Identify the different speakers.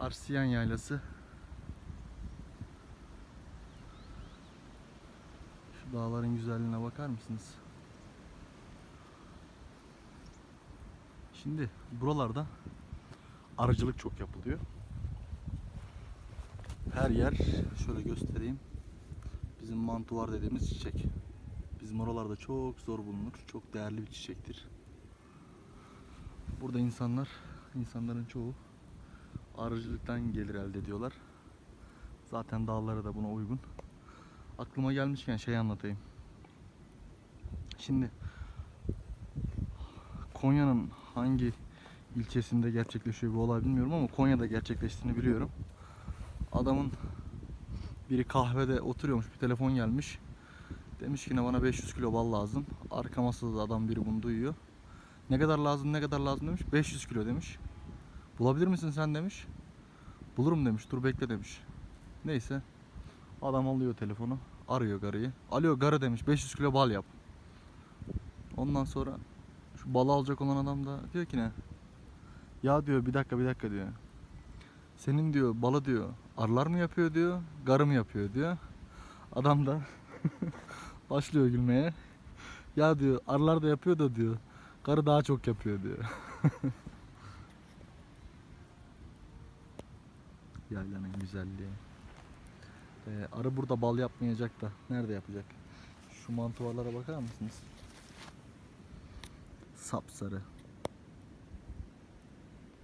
Speaker 1: Arsiyan Yaylası. Şu dağların güzelliğine bakar mısınız? Şimdi buralarda arıcılık çok yapılıyor. Her yer şöyle göstereyim. Bizim mantuvar dediğimiz çiçek. Bizim oralarda çok zor bulunur. Çok değerli bir çiçektir. Burada insanlar, insanların çoğu arıcılıktan gelir elde ediyorlar. Zaten dağları da buna uygun. Aklıma gelmişken şey anlatayım. Şimdi Konya'nın hangi ilçesinde gerçekleşiyor bu olay bilmiyorum ama Konya'da gerçekleştiğini biliyorum. Adamın biri kahvede oturuyormuş bir telefon gelmiş. Demiş ki ne bana 500 kilo bal lazım. Arka masada da adam biri bunu duyuyor. Ne kadar lazım ne kadar lazım demiş. 500 kilo demiş. Bulabilir misin sen demiş. Bulurum demiş. Dur bekle demiş. Neyse. Adam alıyor telefonu. Arıyor garıyı. Alo garı demiş. 500 kilo bal yap. Ondan sonra şu balı alacak olan adam da diyor ki ne? Ya diyor bir dakika bir dakika diyor. Senin diyor balı diyor arılar mı yapıyor diyor. Garı mı yapıyor diyor. Adam da başlıyor gülmeye. Ya diyor arılar da yapıyor da diyor. Karı daha çok yapıyor diyor. Yaylanın güzelliği. Ee, arı burada bal yapmayacak da nerede yapacak? Şu mantuvarlara bakar mısınız? Sapsarı.